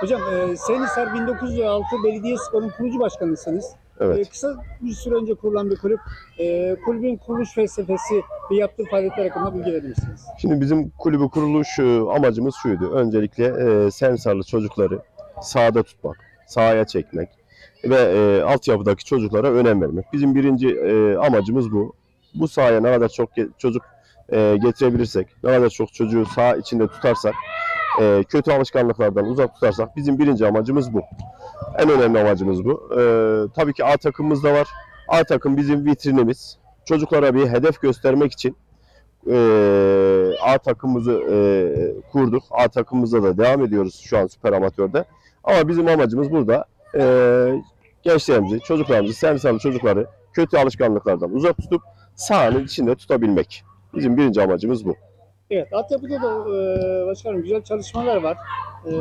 Hocam e, Sayın Hisar 1906 Belediyespor'un kurucu başkanısınız. Evet. E, kısa bir süre önce kurulan bir kulüp. E, kulübün kuruluş felsefesi ve yaptığı faaliyetler hakkında bilgi verir misiniz? Şimdi bizim kulübü kuruluş e, amacımız şuydu. Öncelikle e, Sensarlı çocukları sahada tutmak, sahaya çekmek ve e, altyapıdaki çocuklara önem vermek. Bizim birinci e, amacımız bu. Bu sahaya ne kadar çok çocuk e, getirebilirsek, ne kadar çok çocuğu saha içinde tutarsak, e, kötü alışkanlıklardan uzak tutarsak bizim birinci amacımız bu. En önemli amacımız bu. E, tabii ki A takımımız da var. A takım bizim vitrinimiz. Çocuklara bir hedef göstermek için e, A takımımızı e, kurduk. A takımımıza da devam ediyoruz şu an süper amatörde. Ama bizim amacımız burada e, gençlerimizi, çocuklarımızı, servisalı çocukları kötü alışkanlıklardan uzak tutup sahanın içinde tutabilmek. Bizim birinci amacımız bu. Evet, altyapıda da e, başkanım güzel çalışmalar var. E,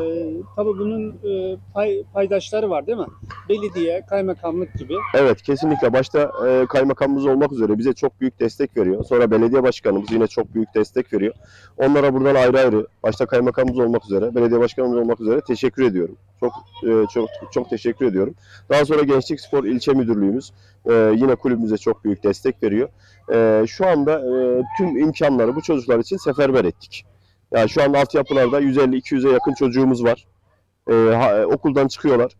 tabii bunun e, pay, paydaşları var değil mi? Belediye, kaymakamlık gibi. Evet kesinlikle başta e, kaymakamımız olmak üzere bize çok büyük destek veriyor. Sonra belediye başkanımız yine çok büyük destek veriyor. Onlara buradan ayrı ayrı başta kaymakamımız olmak üzere, belediye başkanımız olmak üzere teşekkür ediyorum. Çok e, çok çok teşekkür ediyorum. Daha sonra Gençlik Spor İlçe Müdürlüğümüz e, yine kulübümüze çok büyük destek veriyor. E, şu anda tüm imkanları bu çocuklar için seferber ettik. Yani şu anda altyapılarda 150-200'e yakın çocuğumuz var. Okuldan çıkıyorlar.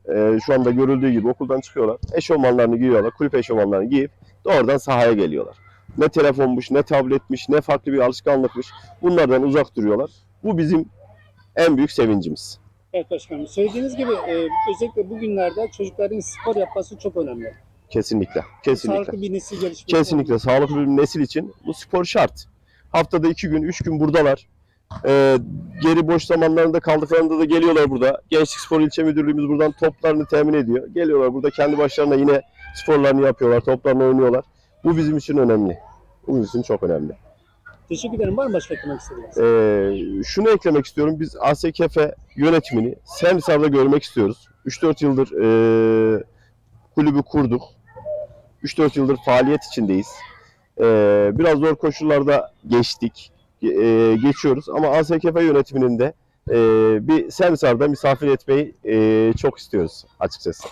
Şu anda görüldüğü gibi okuldan çıkıyorlar. Eşofmanlarını giyiyorlar. Kulüp eşofmanlarını giyip doğrudan sahaya geliyorlar. Ne telefonmuş, ne tabletmiş, ne farklı bir alışkanlıkmış. Bunlardan uzak duruyorlar. Bu bizim en büyük sevincimiz. Evet başkanım. Söylediğiniz gibi e, özellikle bugünlerde çocukların spor yapması çok önemli. Kesinlikle. Kesinlikle. Sağlıklı bir nesil gelişmesi. Kesinlikle sağlıklı bir nesil için bu spor şart. Haftada iki gün, üç gün buradalar. Ee, geri boş zamanlarında kaldıklarında da geliyorlar burada. Gençlik Spor İlçe Müdürlüğümüz buradan toplarını temin ediyor. Geliyorlar burada kendi başlarına yine sporlarını yapıyorlar, toplarını oynuyorlar. Bu bizim için önemli. Bu bizim için çok önemli. Teşekkür ederim. Var mı başka eklemek istediğiniz? Ee, şunu eklemek istiyorum. Biz ASKF yönetimini Semsar'da görmek istiyoruz. 3-4 yıldır e, kulübü kurduk. 3-4 yıldır faaliyet içindeyiz. Ee, biraz zor koşullarda geçtik. e, geçiyoruz ama ASKF yönetiminin de e, bir Semsar'da misafir etmeyi e, çok istiyoruz açıkçası.